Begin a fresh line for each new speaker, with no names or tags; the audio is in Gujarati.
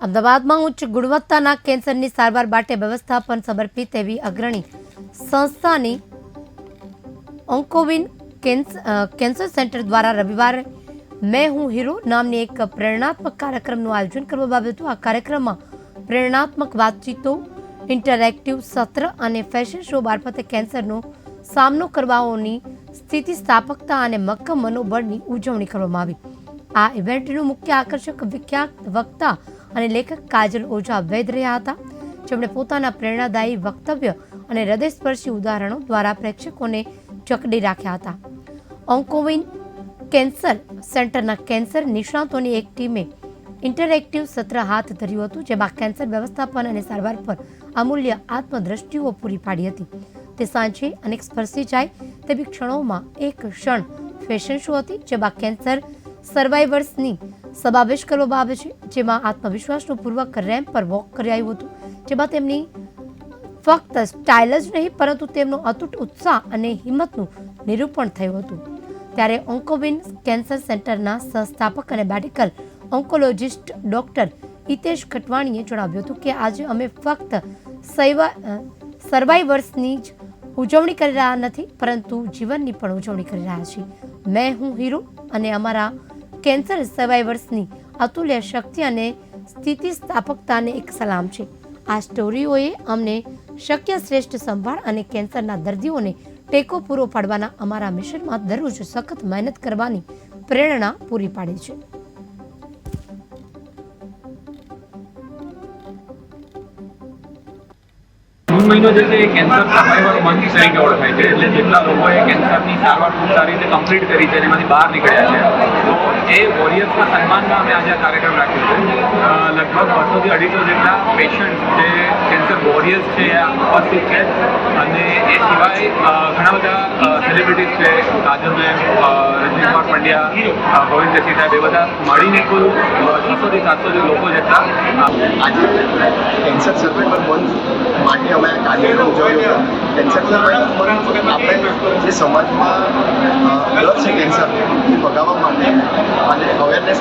અમદાવાદમાં ઉચ્ચ ગુણવત્તાના કેન્સરની સારવાર માટે વ્યવસ્થાપન સમર્પિત એવી અગ્રણી સંસ્થાની ઓન્કોવિન કેન્સ- કેન્સર સેન્ટર દ્વારા રવિવારે મેં હું હીરો નામની એક પ્રેરણાત્મક કાર્યક્રમનું આયોજન કરવામાં આવ્યું આ કાર્યક્રમમાં પ્રેરણાત્મક વાતચીતો, ઇન્ટરેક્ટિવ સત્ર અને ફેશન શો મારફતે કેન્સરનો સામનો કરવાઓની સ્થિતિસ્થાપકતા અને મક્કમ મનોબળની ઉજવણી કરવામાં આવી. આ ઇવેન્ટનું મુખ્ય આકર્ષક વિખ્યાત વક્તા અને લેખક કાજલ ઓઝા વૈદ રહ્યા હતા. જેમણે પોતાના પ્રેરણાદાયી વક્તવ્ય અને હૃદયસ્પર્શી ઉદાહરણો દ્વારા પ્રેક્ષકોને જકડી રાખ્યા હતા. ઓન્કોવિન કેન્સર સેન્ટરના કેન્સર નિષ્ણાતોની એક ટીમે ઇન્ટરેક્ટિવ સત્ર હાથ ધર્યું હતું, જેમાં કેન્સર વ્યવસ્થાપન અને સારવાર પર અમૂલ્ય આત્મદ્રષ્ટિઓ પૂરી પાડી હતી. તે સાંજે અનેક સ્પર્શી જાય તેવી ક્ષણોમાં એક ક્ષણ ફેશન શો હતી, જેમાં કેન્સર સર્વાઈવર્સની સમાવેશ કરવામાં આવે છે, જેમાં આત્મવિશ્વાસનું પૂર્વક રેમ્પ પર વોક કરી આવ્યું હતું, જેમાં તેમની ફક્ત સ્ટાઇલ જ નહીં, પરંતુ તેમનો અતૂટ ઉત્સાહ અને હિંમતનું નિરૂપણ થયું હતું. ત્યારે ઓન્કોવિન કેન્સર સેન્ટરના સંસ્થાપક અને મેડિકલ ઓન્કોલોજિસ્ટ ડોક્ટર હિતેશ ખટવાણીએ જણાવ્યું હતું કે આજે અમે ફક્ત સર્વાઈવર્સની જ ઉજવણી કરી રહ્યા નથી, પરંતુ જીવનની પણ ઉજવણી કરી રહ્યા છીએ. મેં હું હીરો અને અમારા કેન્સર સર્વાઈવર્સની અતુલ્ય શક્તિ અને સ્થિતિસ્થાપકતાને એક સલામ છે. આ સ્ટોરીઓએ અમને શક્ય શ્રેષ્ઠ સંભાળ અને કેન્સરના દર્દીઓને ટેકો પૂરો પાડવાના અમારા મિશનમાં દરરોજ સખત મહેનત કરવાની પ્રેરણા પૂરી પાડે છે.
જૂન મહિનો છે એ કેન્સર સર્વાઈવર મંથ તરીકે ઓળખાય છે. એટલે જેટલા લોકોએ કેન્સરની સારવાર ખૂબ સારી રીતે કમ્પ્લીટ કરી છે એમાંથી બહાર નીકળ્યા છે. તો એ વોરિયર્સના સન્માનમાં અમે આજે આ કાર્યક્રમ રાખ્યો છે. લગભગ બસોથી અઢીસો જેટલા પેશન્ટ જે કેન્સર વોરિયર્સ છે ઉપસ્થિત છે. અને એ સિવાય ઘણા બધા સેલિબ્રિટીઝ છે કાજલબેન અ, રજનીકુમાર પંડ્યા અ, ગોવિંદ જસી સાહેબ એ બધા મળીને કુલ છસોથી સાતસો જે લોકો જેટલા અ,
આજે કેન્સર સર્વાઈવર મંથ માટે અમે આ કાર્યક્રમ ઉજવ્યો હતો કેન્સર સર્વાઈવર મંથ આપણે જે સમાજમાં અ, ડર છે કેન્સર એ ભગાવવા માટે અને અવેરનેસ